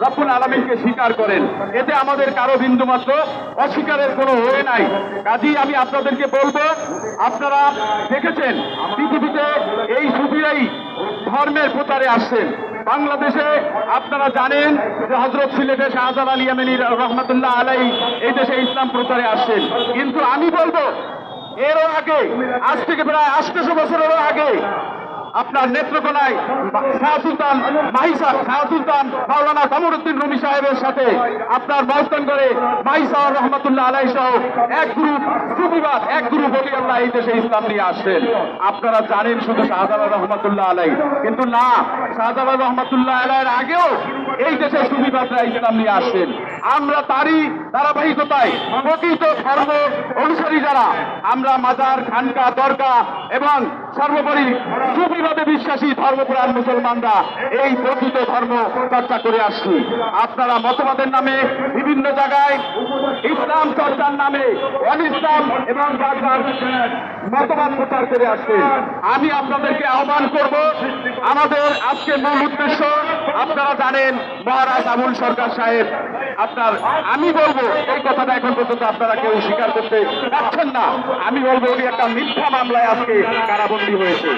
রব্বুল আলমিনকে স্বীকার করেন। এতে আমাদের কারও বিন্দু মাত্র অস্বীকারের কোনো হয়ে নাই। কাজেই আমি আপনাদেরকে বলব, আপনারা দেখেছেন, পৃথিবীতে এই সুফিরাই ধর্মের প্রচারে আসছেন। বাংলাদেশে আপনারা জানেন যে হজরত সিলেটে শাহজালাল ইয়ামিনী রহমতুল্লাহ আলাই এই দেশে ইসলাম প্রচারে আসছেন। কিন্তু আমি বলব, এরও আগে, আজ থেকে প্রায় আটশো বছরেরও আগে আপনার নেত্রকোনায় শাহ সুলতান মাহিসা শাহ সুলতান মাওলানা কামরুদ্দিন রুমি সাহেবের সাথে আপনার মহস্তানগড়ে মাহিসা রহমতুল্লাহ আলাই সহ এক গ্রুপ সুবিবাদ এক গ্রুপ বলি আল্লাহ এই দেশে ইসলাম নিয়ে আসছেন। আপনারা জানেন শুধু শাহজালাল রহমতুল্লাহ আলাই, কিন্তু না, শাহজালাল রহমতুল্লাহ আলাইয়ের আগেও এই দেশে সুবিবাদরা ইসলাম নিয়ে আসছেন। আমরা তারই ধারাবাহিকতায় প্রকৃত ধর্ম অনুসারী যারা, আমরা মাজার, খানকা, দরগা এবং সর্বোপরি সুবিবাদে বিশ্বাসী ধর্মপ্রাণ মুসলমানরা এই প্রকৃত ধর্ম চর্চা করে আসছি। আপনারা মতবাদের নামে বিভিন্ন জায়গায় ইসলাম চর্চার নামে অন ইসলাম এবং মতবাদ প্রচার করে আসছে। আমি আপনাদেরকে আহ্বান করব, আমাদের আজকের মূল উদ্দেশ্য, আপনারা জানেন মহারাজ আবুল সরকার সাহেব আপনার, আমি বলব, এই কথাটা এখন পর্যন্ত আপনারা কেউ স্বীকার করতে পারছেন না। আমি বলব, উনি একটা মিথ্যা মামলায় আজকে কারাবন্দী হয়েছে।